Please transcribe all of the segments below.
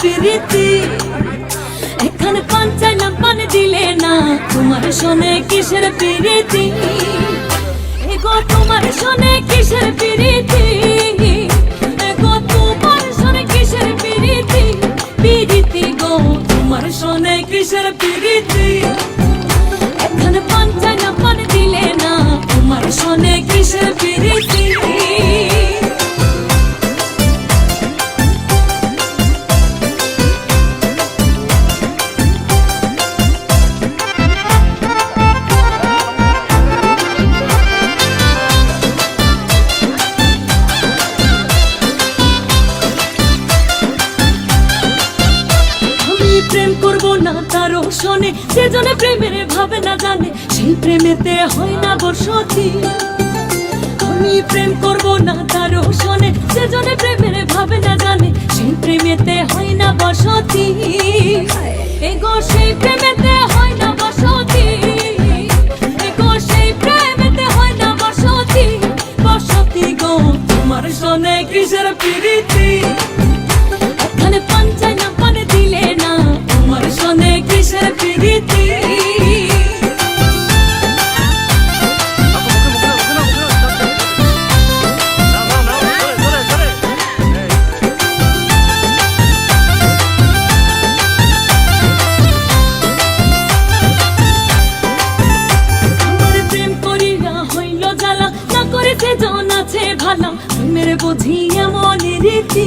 প্রীতি? এখানে পান চাইলাম পান দিলে না তোমার শোনে কিসের প্রীতি? শোনে সেজনে প্রেমের ভাবে না জানে, সেই প্রেমেতে হয় না বসতি আমি প্রেম করব না তারও শোনে সেজনে প্রেমের ভাবে না জানে, সেই প্রেমেতে হয় না বসতি এগো, সেই প্রেমেতে হয় না বসতি এগো, সেই প্রেমেতে হয় না বসতি বসতি গো, তোমার শোনে কিসের প্রীতি? এখানে পান চাই না, পান দিলে না, তোমার সনে কিসের প্রীতি আছে ভালা। প্রেমের বুঝি এমন রীতি।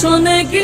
শোনে কি